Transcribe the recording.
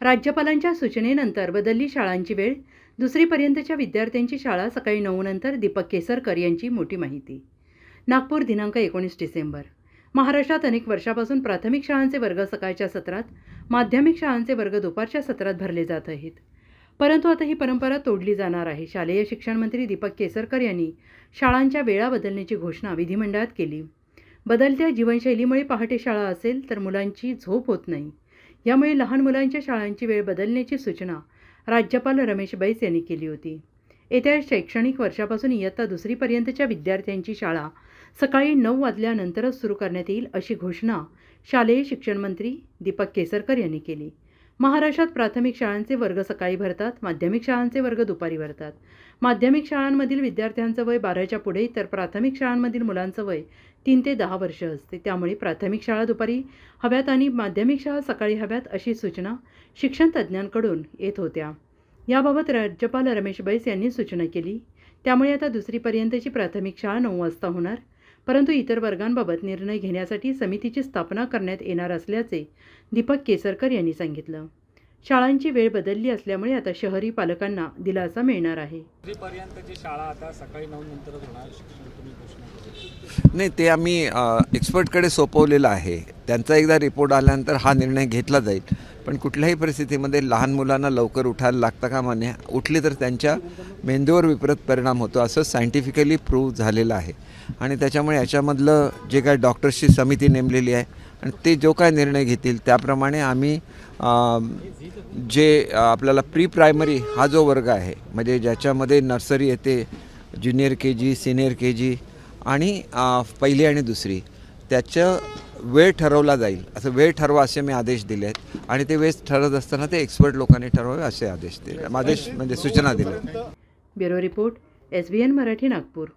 राज्यपालांच्या सूचनेनंतर बदलली शाळांची वेळ. दुसरीपर्यंतच्या विद्यार्थ्यांची शाळा सकाळी नऊ नंतर दीपक केसरकर यांची मोठी माहिती. नागपूर दिनांक एकोणीस डिसेंबर. महाराष्ट्रात अनेक वर्षापासून प्राथमिक शाळांचे वर्ग सकाळच्या सत्रात माध्यमिक शाळांचे वर्ग दुपारच्या सत्रात भरले जात आहेत. परंतु आता ही परंपरा तोडली जाणार आहे. शालेय शिक्षण मंत्री दीपक केसरकर यांनी शाळांच्या वेळा बदलण्याची घोषणा विधिमंडळात केली. बदलत्या जीवनशैलीमुळे पहाटे शाळा असेल तर मुलांची झोप होत नाही. यामुळे लहान मुलांच्या शाळांची वेळ बदलण्याची सूचना राज्यपाल रमेश बैस यांनी केली होती. येत्या शैक्षणिक वर्षापासून इयत्ता दुसरीपर्यंतच्या विद्यार्थ्यांची शाळा सकाळी नऊ वाजल्यानंतरच सुरू करण्यात येईल अशी घोषणा शालेय शिक्षण मंत्री दीपक केसरकर यांनी केली. महाराष्ट्रात प्राथमिक शाळांचे वर्ग सकाळी भरतात माध्यमिक शाळांचे वर्ग दुपारी भरतात. माध्यमिक शाळांमधील विद्यार्थ्यांचं वय बाराच्या पुढे तर प्राथमिक शाळांमधील मुलांचं वय तीन ते दहा वर्ष असते. त्यामुळे प्राथमिक शाळा दुपारी हव्यात आणि माध्यमिक शाळा सकाळी हव्यात अशी सूचना शिक्षण तज्ज्ञांकडून येत होत्या. याबाबत राज्यपाल रमेश बैस यांनी सूचना केली. त्यामुळे आता दुसरीपर्यंतची प्राथमिक शाळा नऊ वाजता होणार. परंतु इतर वर्गांबाबत निर्णय घेण्यासाठी समितीची स्थापना करण्यात येणार असल्याचे दीपक केसरकर यांनी सांगितलं. शाळांची वेळ बदलली असल्यामुळे आता शहरी पालकांना दिलासा मिळणार आहे. पर्यंतची शाळा आता सकाळी नऊ नंतरच होणार शिक्षण तुम्ही घोषणा केली नाही ते आम्ही एक्सपर्टकडे सोपवलेलं आहे. त्यांचा एकदा रिपोर्ट आल्यानंतर हा निर्णय घेतला जाईल. पण कुठल्याही परिस्थितीमध्ये लहान मुलांना लवकर उठायला लागतं का मान्य उठली तर त्यांच्या मेंदूवर विपरीत परिणाम होतो असं सायंटिफिकली प्रूव्ह झालेलं आहे. आणि त्याच्यामुळे याच्यामधलं जे काय डॉक्टर्सची समिती नेमलेली आहे आणि ते जो काय निर्णय घेतील त्याप्रमाणे आम्ही जे आपल्याला प्री प्रायमरी हा जो वर्ग आहे म्हणजे ज्याच्यामध्ये नर्सरी येते junior K G senior K जी आणि पहिली आणि दुसरी त्याचं वेळ ठरवला जाईल. असं वेळ ठरवा असे मी आदेश दिले आहेत. आणि ते वेळ ठरत असताना ते एक्सपर्ट लोकांनी ठरवावे असे आदेश दिले. आदेश म्हणजे सूचना दिल्या. Bureau report S B N Marathi Nagpur.